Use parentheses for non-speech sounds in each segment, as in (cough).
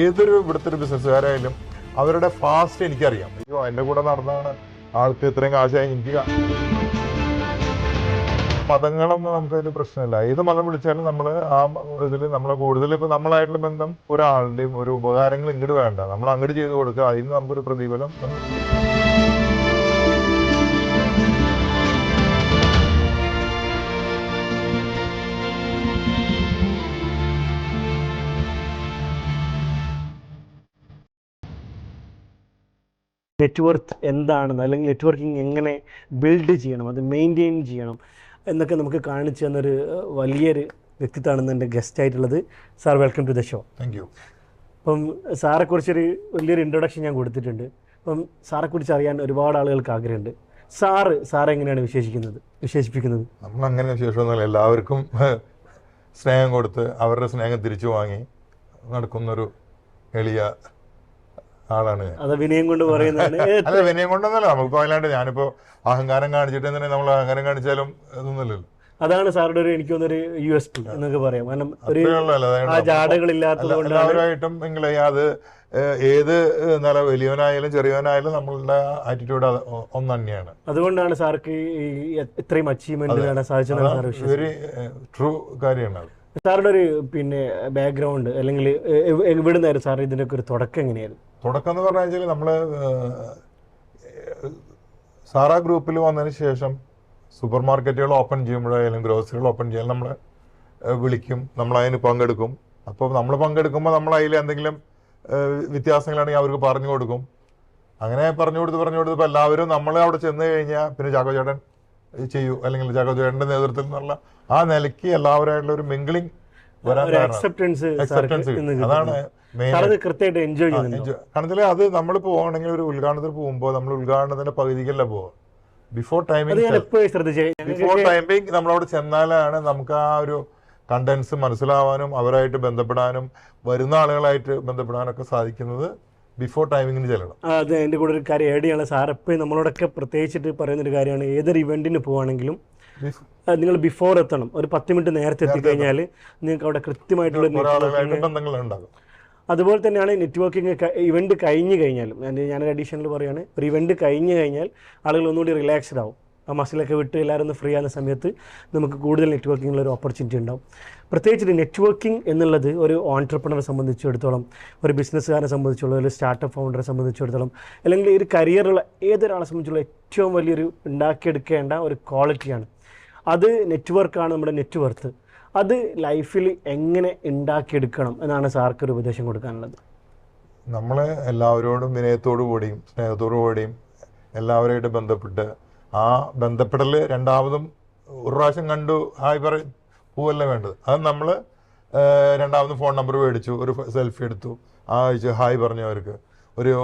ഏതൊരു ഇവിടുത്തെ ഒരു ബിസിനസ്സുകാരായാലും അവരുടെ ഫാസ്റ്റ് എനിക്കറിയാം. അയ്യോ എന്റെ കൂടെ നടന്നാണ് ആൾക്ക് ഇത്രയും കാശായി എനിക്ക് മതങ്ങളൊന്നും നമുക്കതിൽ പ്രശ്നമില്ല. ഏത് മതം വിളിച്ചാലും നമ്മൾ ആ ഇതിൽ നമ്മൾ കൂടുതൽ ഇപ്പൊ നമ്മളായിട്ടുള്ള ബന്ധം ഒരാളുടെയും ഒരു ഉപകാരങ്ങൾ ഇങ്ങോട്ട് വേണ്ട. നമ്മൾ അങ്ങോട്ട് ചെയ്ത് കൊടുക്കുക. അതിന് നമുക്കൊരു പ്രതിഫലം നെറ്റ്വർക്ക് എന്താണെന്ന് അല്ലെങ്കിൽ നെറ്റ്വർക്കിംഗ് എങ്ങനെ ബിൽഡ് ചെയ്യണം അത് മെയിന്റെയിൻ ചെയ്യണം എന്നൊക്കെ നമുക്ക് കാണിച്ചു തന്നൊരു വലിയൊരു വ്യക്തിത്വമാണെന്ന് എന്റെ ഗസ്റ്റ് ആയിട്ടുള്ളത്. Sir welcome to the show. Thank you അപ്പം സാറെക്കുറിച്ചൊരു വലിയൊരു ഇൻട്രൊഡക്ഷൻ ഞാൻ കൊടുത്തിട്ടുണ്ട്. അപ്പം സാറെക്കുറിച്ച് അറിയാൻ ഒരുപാട് ആളുകൾക്ക് ആഗ്രഹമുണ്ട്. സാറ് സാറെ എങ്ങനെയാണ് വിശേഷിക്കുന്നത്? വിശേഷിപ്പിക്കുന്നത്? നമ്മൾ അങ്ങനെ വിശേഷമൊന്നുമില്ല. എല്ലാവർക്കും സ്നേഹം കൊടുത്ത് അവരുടെ സ്നേഹം തിരിച്ചു വാങ്ങി നടക്കുന്നൊരു എളിയ ആളാണ്. അത് വിനയം കൊണ്ട് പറയുന്നതാണ് (laughs) അല്ല വിനയം കൊണ്ടൊന്നുമല്ല. നമുക്ക് അല്ലാണ്ട് ഞാനിപ്പോ അഹങ്കാരം കാണിച്ചിട്ട് തന്നെ നമ്മൾ അഹങ്കാരം കാണിച്ചാലും ഇതൊന്നുമില്ലല്ലോ. അതാണ് സാറുടെ ഒരു എനിക്ക് തോന്നുന്നൊരു യു എസ് പി എന്നൊക്കെ പറയാം. കാരണം ഒരു ആ ജാടകളില്ലാത്തത് എല്ലാവരുമായിട്ടും അത് ഏത് നല്ല നില വലിയവനായാലും ചെറിയവനായാലും നമ്മളുടെ ആറ്റിറ്റ്യൂഡ് ഒന്ന് തന്നെയാണ് അതുകൊണ്ടാണ് സാർക്ക് ഇത്രയും അച്ചീവ്മെന്റ് നേടാൻ സാധിച്ചത് വെരി ട്രൂ കാര്യമാണ് സാറുടെ ഒരു പിന്നെ ബാക്ക്ഗ്രൗണ്ട് അല്ലെങ്കിൽ എവിടെ നിന്നായിരുന്നു സാർ ഇതിന്റെ ഒക്കെ ഒരു തുടക്കം എങ്ങനെയായിരുന്നു? തുടക്കം എന്ന് പറഞ്ഞു വെച്ചാൽ നമ്മൾ സാറാ ഗ്രൂപ്പിൽ വന്നതിന് ശേഷം സൂപ്പർ മാർക്കറ്റുകൾ ഓപ്പൺ ചെയ്യുമ്പോഴായാലും ഗ്രോസറികൾ ഓപ്പൺ ചെയ്യാൻ നമ്മൾ വിളിക്കും. നമ്മൾ അതിന് പങ്കെടുക്കും. അപ്പോൾ നമ്മൾ പങ്കെടുക്കുമ്പോൾ നമ്മൾ അതിൽ എന്തെങ്കിലും വ്യത്യാസങ്ങളാണെങ്കിൽ അവർക്ക് പറഞ്ഞു കൊടുക്കും. അങ്ങനെ പറഞ്ഞു കൊടുത്ത് പറഞ്ഞു കൊടുത്ത് ഇപ്പോൾ എല്ലാവരും നമ്മൾ അവിടെ ചെന്ന് കഴിഞ്ഞാൽ പിന്നെ ചാക്കോ ചേട്ടൻ ചെയ്യൂ. അല്ലെങ്കിൽ ചാക്കോ ചേട്ടന്റെ നേതൃത്വത്തിൽ നിന്നുള്ള ആ നിലയ്ക്ക് എല്ലാവരുമായിട്ടുള്ള ഒരു മിങ്കിളിംഗ് അക്സെപ്റ്റൻസ് അതാണ് മെയിൻ കൃത്യമായിട്ട് എൻജോയ് ചെയ്യുന്നുണ്ട്? കാരണം അത് നമ്മൾ പോകണമെങ്കിൽ ഒരു ഉദ്ഘാടനത്തിന് പോകുമ്പോൾ നമ്മൾ ഉദ്ഘാടനത്തിന്റെ പകുതിക്കല്ല പോവുക? ബിഫോർ ടൈമിംഗ് ബിഫോർ ടൈമിംഗ് നമ്മളവിടെ ചെന്നാലാണ് നമുക്ക് ആ ഒരു കണ്ടൻസ് മനസ്സിലാവാനും അവരായിട്ട് ബന്ധപ്പെടാനും വരുന്ന ആളുകളായിട്ട് ബന്ധപ്പെടാനൊക്കെ സാധിക്കുന്നത് ബിഫോർ ടൈമിങ്ങിന് ചെല്ലണം. അതെ എന്റെ കൂടെ ഒരു കാര്യം ആഡ് ചെയ്യാനുള്ള സാർ എപ്പോഴും നമ്മളോടൊക്കെ പ്രത്യേകിച്ചിട്ട് പറയുന്നൊരു കാര്യമാണ്. ഏതൊരു ഇവന്റിന് പോവാണെങ്കിലും നിങ്ങൾ ബിഫോർ എത്തണം. ഒരു പത്ത് മിനിറ്റ് നേരത്തെ എത്തിക്കഴിഞ്ഞാൽ നിങ്ങൾക്ക് അവിടെ കൃത്യമായിട്ടുള്ള അതുപോലെ തന്നെയാണ് നെറ്റ്വർക്കിംഗ് ഇവന്റ് കഴിഞ്ഞ് കഴിഞ്ഞാലും ഞാൻ ഞാനൊരു അഡീഷണൽ പറയുകയാണ് ഒരു ഇവന്റ് കഴിഞ്ഞ് കഴിഞ്ഞാൽ ആളുകൾ ഒന്നുകൂടി റിലാക്സ്ഡ് ആവും. മസിലൊക്കെ വിട്ട് എല്ലാവരും ഒന്ന് ഫ്രീ ആകുന്ന സമയത്ത് നമുക്ക് കൂടുതൽ നെറ്റ്വർക്കിംഗിൽ ഒരു ഓപ്പർച്യൂണിറ്റി ഉണ്ടാവും. പ്രത്യേകിച്ച് നെറ്റ്വർക്കിംഗ് എന്നുള്ളത് ഒരു ഓൺടർപ്രണറെ സംബന്ധിച്ചിടത്തോളം ഒരു ബിസിനസ്സുകാരനെ സംബന്ധിച്ചുള്ള ഒരു സ്റ്റാർട്ടപ്പ് ഫൗണ്ടറെ സംബന്ധിച്ചിടത്തോളം അല്ലെങ്കിൽ ഒരു കരിയറുള്ള ഏതൊരാളെ സംബന്ധിച്ചുള്ള ഏറ്റവും വലിയൊരു ഉണ്ടാക്കിയെടുക്കേണ്ട ഒരു ക്വാളിറ്റിയാണ് അത് നെറ്റ്വർക്കാണ് നമ്മുടെ നെറ്റ്വർത്ത് അത് ലൈഫിൽ എങ്ങനെ ഉണ്ടാക്കിയെടുക്കണം എന്നാണ് സാർക്ക് ഒരു ഉപദേശം കൊടുക്കാനുള്ളത്. നമ്മൾ എല്ലാവരോടും വിനയത്തോടു കൂടിയും സ്നേഹത്തോടു കൂടിയും എല്ലാവരുമായിട്ട് ബന്ധപ്പെട്ട് ആ ബന്ധപ്പെടൽ രണ്ടാമതും ഒരു പ്രാവശ്യം കണ്ടു ഹായ് പറ പോവല്ല വേണ്ടത്. അത് നമ്മൾ രണ്ടാമത് ഫോൺ നമ്പർ മേടിച്ചു ഒരു സെൽഫി എടുത്തു. ആ അയച്ചു ഹായ് പറഞ്ഞു അവർക്ക്. ഒരു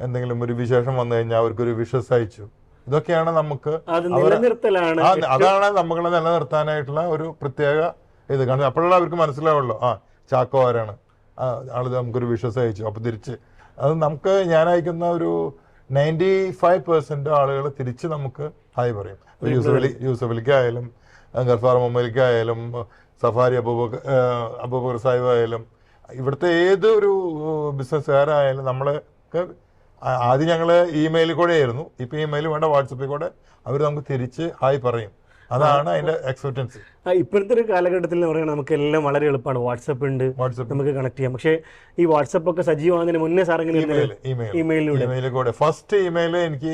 എന്തെങ്കിലും ഒരു വിശേഷം വന്നു കഴിഞ്ഞാൽ അവർക്കൊരു വിഷസ് അയച്ചു. ഇതൊക്കെയാണ് നമുക്ക് അതാണ് നമ്മളെ നിലനിർത്താനായിട്ടുള്ള ഒരു പ്രത്യേക ഇത്. കാരണം അപ്പോഴാണ് അവർക്ക് മനസ്സിലാവുള്ളൂ. ആ ചാക്കോ ആരാണ്? ആൾ നമുക്കൊരു വിശ്വസം അയച്ചു. അപ്പൊ തിരിച്ച് അത് നമുക്ക് ഞാൻ അയക്കുന്ന ഒരു നയന്റി ഫൈവ് പെർസെന്റ് ആളുകൾ തിരിച്ച് നമുക്ക് ഹായ് പറയും. യൂസഫലി യൂസഫലിക്കായാലും ഗർഫാർ മുഹമ്മദിക്കായാലും സഫാരി അബൂബക്കർ അബൂബക്കർ സാഹിബ് ആയാലും ഇവിടുത്തെ ഏതൊരു ബിസിനസ്സുകാരായാലും നമ്മളെ ആദ്യം ഞങ്ങൾ ഇമെയിലിൽ കൂടെ ആയിരുന്നു ഇപ്പൊ ഇമെയിൽ വേണ്ട വാട്സപ്പിൽ കൂടെ അവർ നമുക്ക് തിരിച്ച് ഹായ് പറയും. അതാണ് അതിന്റെ എക്സ്പെക്ടൻസി ഇപ്പോഴത്തെ ഒരു കാലഘട്ടത്തിൽ എന്ന് പറയുന്നത് നമുക്ക് എല്ലാം വളരെ എളുപ്പമാണ്. വാട്സപ്പ് ഉണ്ട്. നമുക്ക് കണക്ട് ചെയ്യാം. പക്ഷേ ഈ വാട്സപ്പ് ഒക്കെ സജീവമാകുന്നതിന് മുന്നേ സാർ ഇമെയിലിലൂടെ ഫസ്റ്റ് ഇമെയിൽ എനിക്ക്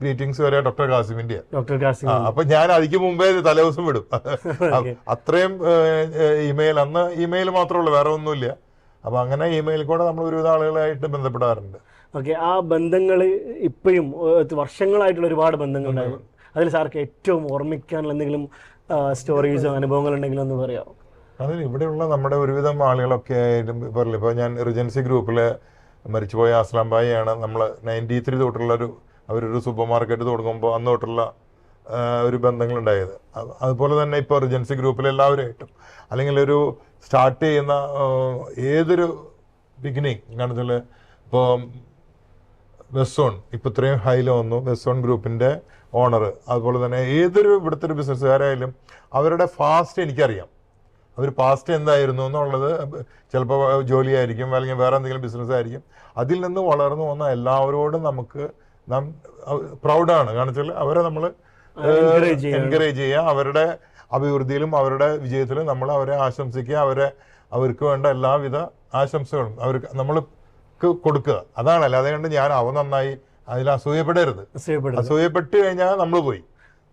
ഗ്രീറ്റിംഗ്സ് വരെ ഡോക്ടർ കാസിമിന്റെ ഡോക്ടർ കാസിം അപ്പൊ ഞാൻ അതിക്ക് മുമ്പേ തലേ തലേദിവസം വിടും. (laughs) അത്രയും ഇമെയിൽ അന്ന് ഇമെയിൽ മാത്രമേ ഉള്ളൂ വേറെ ഒന്നുമില്ല. അപ്പൊ അങ്ങനെ ഇമെയിൽ കൂടെ നമ്മൾ ഒരുവിധ ആളുകളായിട്ട് ബന്ധപ്പെടാറുണ്ട്. ഓക്കെ ആ ബന്ധങ്ങൾ ഇപ്പോഴും വർഷങ്ങളായിട്ടുള്ള ഒരുപാട് ബന്ധങ്ങളുണ്ടായിരുന്നു. അതിൽ സാർക്ക് ഏറ്റവും ഓർമ്മിക്കാനുള്ള എന്തെങ്കിലും സ്റ്റോറീസോ അനുഭവങ്ങൾ ഉണ്ടെങ്കിലും ഒന്ന് പറയാമോ? അതിൽ ഇവിടെയുള്ള നമ്മുടെ ഒരുവിധം ആളുകളൊക്കെ ആയിട്ടും പറയില്ല ഇപ്പോൾ ഞാൻ റിജൻസി ഗ്രൂപ്പിലെ മരിച്ചുപോയ അസ്ലാം ഭായിയാണ് നമ്മൾ നയന്റി ത്രീ തൊട്ടുള്ള ഒരു അവരൊരു സൂപ്പർ മാർക്കറ്റ് തുടങ്ങുമ്പോൾ അന്ന് തൊട്ടുള്ള ഒരു ബന്ധങ്ങളുണ്ടായത്. അത് അതുപോലെ തന്നെ ഇപ്പോൾ റിജൻസി ഗ്രൂപ്പിൽ എല്ലാവരുമായിട്ടും. അല്ലെങ്കിൽ ഒരു സ്റ്റാർട്ട് ചെയ്യുന്ന ഏതൊരു ബിഗിനിങ് കാണത്തിൽ ഇപ്പോൾ വെസോൺ. ഇപ്പം ഇത്രയും ഹൈയിൽ വന്നു. വെസോൺ ഗ്രൂപ്പിന്റെ ഓണർ അതുപോലെ തന്നെ ഏതൊരു ഇവിടുത്തെ ഒരു ബിസിനസ്സുകാരായാലും അവരുടെ ഫാസ്റ്റ് എനിക്കറിയാം. അവർ പാസ്റ്റ് എന്തായിരുന്നു എന്നുള്ളത് ചിലപ്പോൾ ജോലിയായിരിക്കും അല്ലെങ്കിൽ വേറെ എന്തെങ്കിലും ബിസിനസ് ആയിരിക്കും അതിൽ നിന്ന് വളർന്നു വന്ന എല്ലാവരോടും നമുക്ക് നാം പ്രൗഡാണ് കാരണം വെച്ചാൽ അവരെ നമ്മൾ. എൻകറേജ് ചെയ്യുക. അവരുടെ അഭിവൃദ്ധിയിലും അവരുടെ വിജയത്തിലും നമ്മൾ അവരെ ആശംസിക്കുക. അവരെ അവർക്ക് വേണ്ട എല്ലാവിധ ആശംസകളും. അവർക്ക് നമ്മൾ കൊടുക്കുക. അതാണ്. അല്ലാതെ കണ്ട് ഞാൻ അവ നന്നായി അതിൽ അസൂയപ്പെടരുത്. അസൂയപ്പെട്ട് കഴിഞ്ഞാൽ നമ്മൾ പോയി.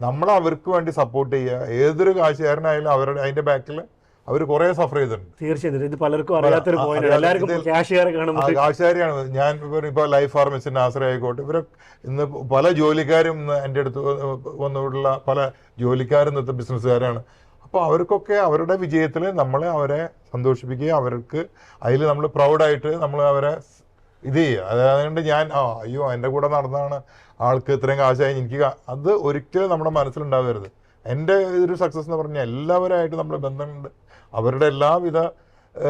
നമ്മൾ അവർക്ക് വേണ്ടി സപ്പോർട്ട് ചെയ്യുക. ഏതൊരു കാശുകാരനായാലും അവരുടെ അതിന്റെ ബാക്കിൽ അവർ കുറെ സഫർ ചെയ്തിട്ടുണ്ട്. തീർച്ചയായും ഇത് പലർക്കും അറിയാത്തൊരു ഞാൻ ഇപ്പോൾ ലൈഫ് ഫാർമസിന്റെ ആശ്രയ ആയിക്കോട്ടെ ഇവർ ഇന്ന് പല ജോലിക്കാരും എന്റെ എന്റെ അടുത്ത് വന്നിട്ടുള്ള പല ജോലിക്കാരും ഇന്നത്തെ ബിസിനസ്സുകാരാണ് അപ്പോൾ അവർക്കൊക്കെ അവരുടെ വിജയത്തിൽ നമ്മൾ അവരെ സന്തോഷിപ്പിക്കുക അവർക്ക് അതിൽ നമ്മൾ പ്രൗഡായിട്ട് നമ്മൾ അവരെ ഇത് ചെയ്യുക. അതുകൊണ്ട് ഞാൻ ആ അയ്യോ എന്റെ കൂടെ നടന്നാണ് ആൾക്ക് ഇത്രയും കാശായി എനിക്ക് അത് ഒരിക്കലും നമ്മുടെ മനസ്സിലുണ്ടാവരുത്. എന്റെ ഒരു സക്സസ് എന്ന് പറഞ്ഞാൽ എല്ലാവരായിട്ട് നമ്മൾ ബന്ധമുണ്ട്. അവരുടെ എല്ലാവിധ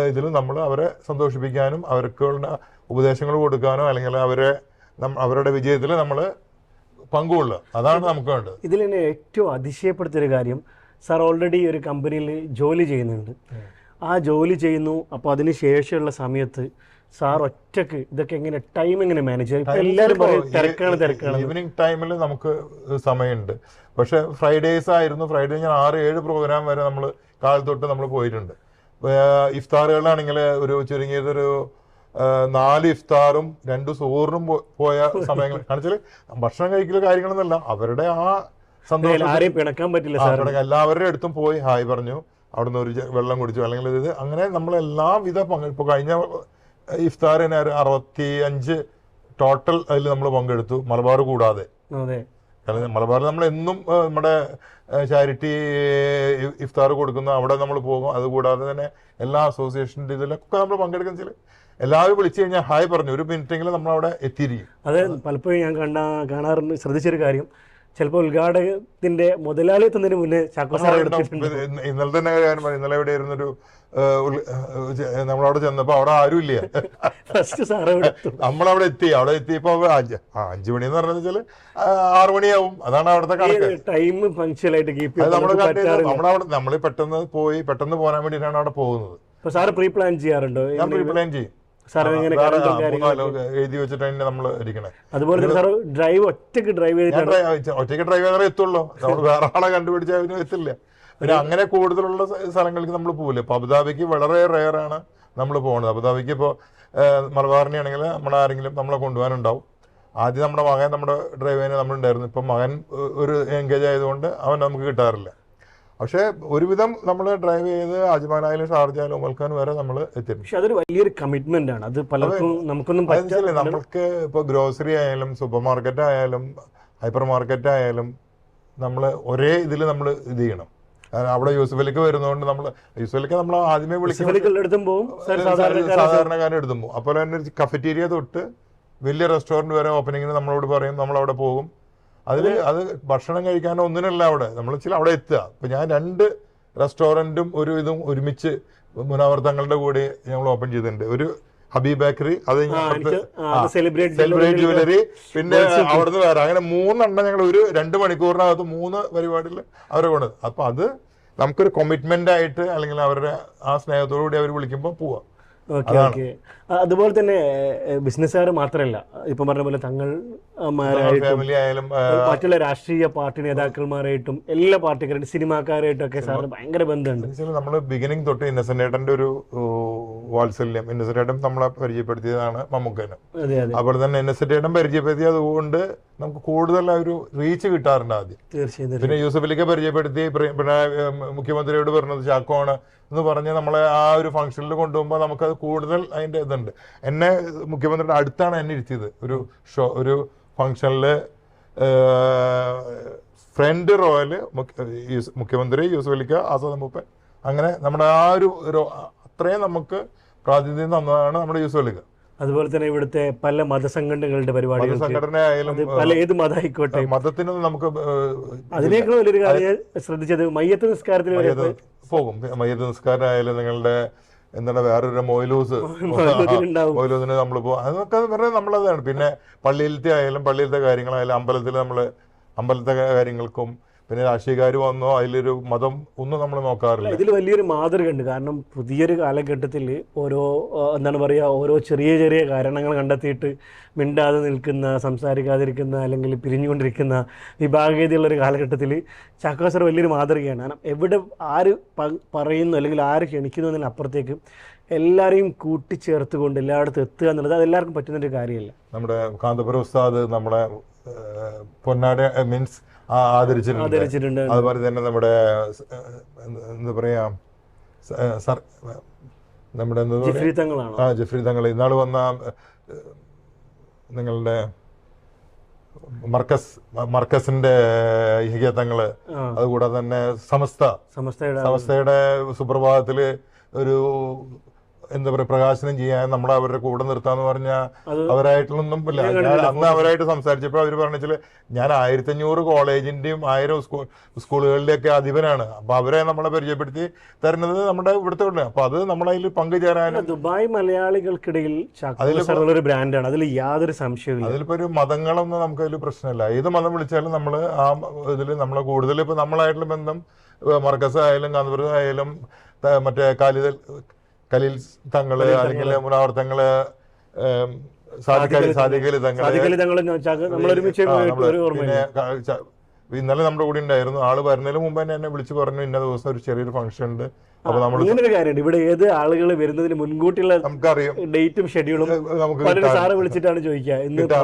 ഇതിലും നമ്മൾ അവരെ സന്തോഷിപ്പിക്കാനും അവർക്കുള്ള ഉപദേശങ്ങൾ കൊടുക്കാനോ അല്ലെങ്കിൽ അവരെ അവരുടെ വിജയത്തിൽ നമ്മൾ പങ്കുകൊള്ളുക. അതാണ് നമുക്ക് വേണ്ടത്. ഇതിൽ എന്നെ ഏറ്റവും അതിശയപ്പെടുത്തിയൊരു കാര്യം സാർ ഓൾറെഡി ഒരു കമ്പനിയിൽ ജോലി ചെയ്യുന്നുണ്ട്. ആ ജോലി ചെയ്യുന്നു. അപ്പോൾ അതിന് ശേഷമുള്ള സമയത്ത് സാർ ഒറ്റയ്ക്ക് ഇതൊക്കെ എങ്ങനെ ടൈം എങ്ങനെ മാനേജ് ചെയ്യും? എല്ലാവരും പറയും തിരക്കാണ് തിരക്കാണ്. ഈവനിങ് ടൈമിൽ നമുക്ക് സമയമുണ്ട്. പക്ഷെ ഫ്രൈഡേസ് ആയിരുന്നു. ഫ്രൈഡേ ഞാൻ ആറ് ഏഴ് പ്രോഗ്രാം വരെ നമ്മൾ കാലത്തൊട്ട് നമ്മൾ പോയിട്ടുണ്ട്. ഇഫ്താറുകളാണെങ്കിൽ ഒരു ചുരുങ്ങിയതൊരു നാല് ഇഫ്താറും രണ്ട് സോറിനും പോയ സമയങ്ങൾ. കാണിച്ചാൽ ഭക്ഷണം കഴിക്കൽ കാര്യങ്ങളൊന്നുമല്ല. അവരുടെ ആ ആരെയും പിണക്കാൻ പറ്റില്ല സാർ എല്ലാവരുടെ അടുത്തും പോയി ഹായ് പറഞ്ഞു. അവിടുന്ന് ഒരു വെള്ളം കുടിച്ചു. അല്ലെങ്കിൽ ഇത് അങ്ങനെ നമ്മൾ എല്ലാവിധ പങ്ക് ഇപ്പോൾ കഴിഞ്ഞ ഇഫ്താറിന് ഒരു അറുപത്തി അഞ്ച് ടോട്ടൽ അതിൽ നമ്മൾ പങ്കെടുത്തു. മലബാർ കൂടാതെ. കാരണം മലബാറിൽ നമ്മൾ എന്നും നമ്മുടെ ചാരിറ്റി ഇഫ്താർ കൊടുക്കുന്ന അവിടെ നമ്മൾ പോകും. അതുകൂടാതെ തന്നെ എല്ലാ അസോസിയേഷന്റെ ഇതിലൊക്കെ നമ്മൾ പങ്കെടുക്കുന്ന ചില എല്ലാവരും വിളിച്ചു കഴിഞ്ഞാൽ ഹായ് പറഞ്ഞു. ഒരു മിനിറ്റെങ്കിലും നമ്മൾ അവിടെ എത്തിയിരിക്കും. അതെ പലപ്പോഴും ഞാൻ കണ്ട കാണാറുണ്ട്. ശ്രദ്ധിച്ചൊരു കാര്യം. ചിലപ്പോൾ ഉദ്ഘാടകത്തിന്റെ മുതലാളിത്തതിന് മുന്നേ ചാക്കോ സാർ ഇന്നലെ തന്നെ ഇന്നലെ ഇവിടെ ഇരുന്നൊരു നമ്മളവിടെ ചെന്നപ്പോ അവിടെ ആരും ഇല്ല. ഫസ്റ്റ് സാർ എടുത്തു നമ്മളവിടെ എത്തി അവിടെ എത്തിയപ്പോ അഞ്ച് അഞ്ചു മണി എന്ന് ആ, ആറ് മണിയാവും. അതാണ് അവിടുത്തെ കണക്ക്. ടൈം പങ്ക്ച്വലായിട്ട് കീപ്പ് അത് നമ്മൾ നമ്മളവിടെ നമ്മൾ പെട്ടെന്ന് പോയി പെട്ടെന്ന് പോകാൻ വേണ്ടിയിട്ടാണ് അവിടെ പോകുന്നത്. സാറ് പ്രീ പ്ലാൻ ചെയ്യാറുണ്ടോ? ഞാൻ പ്രീ പ്ലാൻ ചെയ്യും. സാർ മൂന്നാലോ എഴുതി വെച്ചിട്ടാണ് നമ്മൾ ഇരിക്കണേ. അതുപോലെ തന്നെ സാർ ഡ്രൈവ് ഒറ്റയ്ക്ക് ഡ്രൈവ് ഡ്രൈവ് ഒറ്റയ്ക്ക് ഡ്രൈവ് ചെയ്താലേ എത്തുള്ളൂ നമ്മൾ വേറെ ആളെ കണ്ടുപിടിച്ചാൽ അതിന് എത്തില്ല പിന്നെ അങ്ങനെ കൂടുതലുള്ള സ്ഥ- സ്ഥലങ്ങൾക്ക് നമ്മൾ പോകില്ല ഇപ്പൊ അബുദാബിക്ക് വളരെ റെയർ ആണ് നമ്മൾ പോകുന്നത് അബുദാബിക്ക് ഇപ്പോൾ മലബാറിനെ ആണെങ്കിൽ നമ്മൾ ആരെങ്കിലും നമ്മളെ കൊണ്ടുപോകാനുണ്ടാവും. ആദ്യം നമ്മുടെ മകൻ നമ്മുടെ ഡ്രൈവിന് നമ്മളുണ്ടായിരുന്നു. ഇപ്പം മകൻ ഒരു എൻഗേജ് ആയതുകൊണ്ട് അവൻ നമുക്ക് കിട്ടാറില്ല. പക്ഷേ ഒരുവിധം നമ്മൾ ഡ്രൈവ് ചെയ്ത് അജ്മാനായാലും ഷാർജായാലും ഉമൽഖാൻ വരെ നമ്മൾ എത്തിയിരുന്നു പക്ഷെ അതൊരു വലിയൊരു കമ്മിറ്റ്മെന്റ് ആണ്. അത് പലർക്കും നമുക്കൊന്നും പറ്റില്ല നമ്മൾക്ക് ഇപ്പോൾ ഗ്രോസറി ആയാലും സൂപ്പർ മാർക്കറ്റ് ആയാലും ഹൈപ്പർ മാർക്കറ്റ് ആയാലും നമ്മൾ ഒരേ ഇതിൽ നമ്മൾ ഇത് ചെയ്യണം. അവിടെ യൂസഫലിക്ക് വരുന്നതുകൊണ്ട് നമ്മൾ യൂസഫലിക്ക് നമ്മൾ ആദ്യമേ പോകും. സാർ സാധാരണക്കാരൻ എടുത്തും അപ്പോൾ തന്നെ കഫറ്റീരിയ തൊട്ട് വലിയ റെസ്റ്റോറന്റ് വരെ ഓപ്പണിങ്ങിന് നമ്മളോട് പറയും നമ്മൾ അവിടെ പോകും. അതിൽ അത് ഭക്ഷണം കഴിക്കാനോ ഒന്നിനല്ല അവിടെ. നമ്മൾ ചില അവിടെ എത്തുക. ഇപ്പം ഞാൻ രണ്ട് റെസ്റ്റോറന്റും ഒരു ഇതും ഒരുമിച്ച് മുനാവർത്തങ്ങളുടെ കൂടെ ഞങ്ങൾ ഓപ്പൺ ചെയ്തിട്ടുണ്ട്. ഒരു ഹബീബ് ബേക്കറി അത് സെലിബ്രേറ്റ് ജുവലറി പിന്നെ അവിടുന്ന് വേറെ. അങ്ങനെ മൂന്നെണ്ണം ഞങ്ങൾ ഒരു രണ്ട് മണിക്കൂറിനകത്ത് മൂന്ന് പരിപാടിയിൽ അവരെ കൊണ്ട്. അപ്പൊ അത് നമുക്കൊരു കൊമിറ്റ്മെന്റ് ആയിട്ട് അല്ലെങ്കിൽ അവരുടെ ആ സ്നേഹത്തോടു കൂടി അവർ വിളിക്കുമ്പോൾ പോവാം. Okay okay. അതുപോലെ തന്നെ ബിസിനസ്സുകാർ മാത്രമല്ല ഇപ്പം പറഞ്ഞ പോലെ തങ്ങൾമാരായിട്ടും ആയാലും മറ്റുള്ള രാഷ്ട്രീയ പാർട്ടി നേതാക്കന്മാരായിട്ടും എല്ലാ പാർട്ടിക്കാരായിട്ടും സിനിമാക്കാരായിട്ടും ഒക്കെ സാറിന് ഭയങ്കര ബന്ധമുണ്ട്. നമ്മൾ ബിഗിനിങ് തൊട്ട് ഇന്നസെന്റേട്ടന്റെ ഒരു ഓ, വാത്സല്യം ഇന്നസെന്റേട്ടൻ നമ്മളെ പരിചയപ്പെടുത്തിയതാണ് മമ്മൂക്കന്. അതുപോലെ തന്നെ ഇന്നസെന്റേട്ടൻ പരിചയപ്പെടുത്തിയത് അതുകൊണ്ട് നമുക്ക് കൂടുതൽ ആ ഒരു റീച്ച് കിട്ടാറുണ്ട് ആദ്യം. തീർച്ചയായും. പിന്നെ യൂസഫ് അലിക്ക് പരിചയപ്പെടുത്തി പ്രി- പിണറായി മുഖ്യമന്ത്രിയോട് പറഞ്ഞത് ചാക്കോണ് എന്ന് പറഞ്ഞ് നമ്മളെ ആ ഒരു ഫംഗ്ഷനിൽ കൊണ്ടുപോകുമ്പോൾ നമുക്കത് കൂടുതൽ അതിന്റെ ഇതുണ്ട്. എന്നെ മുഖ്യമന്ത്രിയുടെ അടുത്താണ് എന്നെ ഇരുത്തിയത്. ഒരു ഷോ ഒരു ഫംഗ്ഷനിൽ ഫ്രണ്ട് റോയൽ മുഖ്യമന്ത്രി യൂസഫ് അലിക്ക ആസാദ് മൂപ്പൻ. അങ്ങനെ നമ്മുടെ ആ ഒരു അത്രയും നമുക്ക് പ്രാതിനിധ്യം തന്നതാണ് നമ്മുടെ യൂസ് അലിക്ക അതുപോലെ തന്നെ ഇവിടുത്തെ പല മതസംഘടനകളുടെ പരിപാടികൾ അത് പല ഏത് മതമായിക്കോട്ടെ മതത്തിനൊന്നും നമുക്ക് അതിനേക്കാൾ വലിയൊരു കാര്യം ശ്രദ്ധിച്ചത് മയ്യത്ത് നിസ്കാരത്തിന് വരെ പോകും. മയ്യത്ത് നിസ്കാരമായാലും നിങ്ങളുടെ എന്താണ് വേറൊരു മൊയിലൂസ്. (laughs) മൊയിലൂസിന് നമ്മൾ പോകും. അതൊക്കെ പറഞ്ഞാൽ നമ്മളതാണ് പിന്നെ പള്ളിയിലത്തെ ആയാലും പള്ളിയിലത്തെ കാര്യങ്ങളായാലും അമ്പലത്തിൽ നമ്മൾ അമ്പലത്തെ കാര്യങ്ങൾക്കും പിന്നെ രാഷ്ട്രീയക്കാർ വന്നോ അതിലൊരു മതം ഒന്നും നമ്മൾ നോക്കാറില്ല. ഇതിൽ വലിയൊരു മാതൃക ഉണ്ട് കാരണം പുതിയൊരു കാലഘട്ടത്തിൽ ഓരോ എന്താണ് പറയുക ഓരോ ചെറിയ ചെറിയ കാരണങ്ങൾ കണ്ടെത്തിയിട്ട് മിണ്ടാതെ നിൽക്കുന്ന സംസാരിക്കാതിരിക്കുന്ന അല്ലെങ്കിൽ പിരിഞ്ഞുകൊണ്ടിരിക്കുന്ന വിഭാഗീയതയുള്ള ഒരു കാലഘട്ടത്തിൽ ചാക്കോ സർ വലിയൊരു മാതൃകയാണ്. കാരണം എവിടെ ആര് പറയുന്നു അല്ലെങ്കിൽ ആര് ക്ഷണിക്കുന്നു എന്നതിനപ്പുറത്തേക്ക് എല്ലാവരെയും കൂട്ടിച്ചേർത്തുകൊണ്ട് എല്ലായിടത്തും എത്തുക എന്നുള്ളത് അത് എല്ലാവർക്കും പറ്റുന്നൊരു കാര്യമല്ല. നമ്മുടെ കാന്തപുര ഉസ്താദ് നമ്മുടെ പൊന്നാട മീൻസ് ആദരിച്ചിട്ടുണ്ട്. അതുപോലെ തന്നെ നമ്മുടെ എന്ത് പറയാ സർ- നമ്മുടെ ആ ജഫ്രി തങ്ങൾ. ഇന്നാൾ വന്ന നിങ്ങളുടെ മർക്കസ് മർക്കസിന്റെ തങ്ങൾ. അതുകൂടാതെ തന്നെ സമസ്ത. സമസ്തയുടെ സമസ്തയുടെ സുപ്രഭാതത്തിൽ ഒരു എന്താ പറയുക പ്രകാശനം ചെയ്യാൻ നമ്മളെ അവരുടെ കൂടെ നിർത്താന്ന് പറഞ്ഞാൽ അവരായിട്ടൊന്നും ഇല്ല. ഞാൻ അന്ന് അവരായിട്ട് സംസാരിച്ചപ്പോൾ അവർ പറഞ്ഞാൽ ഞാൻ ആയിരത്തി അഞ്ഞൂറ് കോളേജിന്റെയും ആയിരം സ്കൂൾ സ്കൂളുകളിലെയൊക്കെ ഒക്കെ അധിപനാണ്. അപ്പൊ അവരെ നമ്മളെ പരിചയപ്പെടുത്തി തരുന്നത് നമ്മുടെ ഇവിടുത്തെ ഉണ്ട് അപ്പൊ അത് നമ്മളതിൽ പങ്കുചേരാനും ദുബായ് മലയാളികൾക്കിടയിൽ ഒരു ബ്രാൻഡാണ്. അതിൽ യാതൊരു സംശയവും അതിലിപ്പോ ഒരു മതങ്ങളൊന്നും നമുക്ക് അതിൽ പ്രശ്നമില്ല. ഏത് മതം വിളിച്ചാലും നമ്മൾ ആ ഇതിൽ നമ്മളെ കൂടുതൽ ഇപ്പൊ നമ്മളായിട്ടുള്ള ബന്ധം മർക്കസ് ആയാലും കാന്തപുരം ആയാലും മറ്റേ കാലിദൽ കലീൽ തങ്ങൾ അല്ലെങ്കിൽ മുനാവർത്തങ്ങൾ സാധിക്കലി തങ്ങൾ. പിന്നെ ഇന്നലെ നമ്മുടെ കൂടെ ഉണ്ടായിരുന്നു. ആൾ വരുന്നതിന് മുമ്പ് തന്നെ എന്നെ വിളിച്ചു പറഞ്ഞു ഇന്ന ദിവസം ഒരു ചെറിയൊരു ഫംഗ്ഷൻ ഉണ്ട്. അപ്പൊ നമ്മൾ ഇങ്ങനൊരു കാര്യമുണ്ട്. ഇവിടെ ഏത് ആളുകൾ വരുന്നതിന് മുൻകൂട്ടിയുള്ള നമുക്കറിയാം. ഡേറ്റും ഷെഡ്യൂളും നമുക്ക് സാറ് വിളിച്ചിട്ടാണ് ചോദിക്കുക.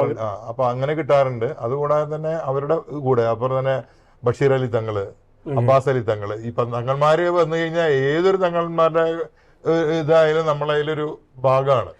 അപ്പൊ അങ്ങനെ കിട്ടാറുണ്ട്. അതുകൂടാതെ തന്നെ അവരുടെ കൂടെ അപ്പുറം തന്നെ ബഷീർ അലി തങ്ങൾ അബ്ബാസ് അലി തങ്ങൾ. ഇപ്പൊ തങ്ങന്മാര് വന്നു കഴിഞ്ഞാൽ ഏതൊരു തങ്ങന്മാരുടെ ഇതായാലും നമ്മളതിലൊരു ഭാഗമാണ്.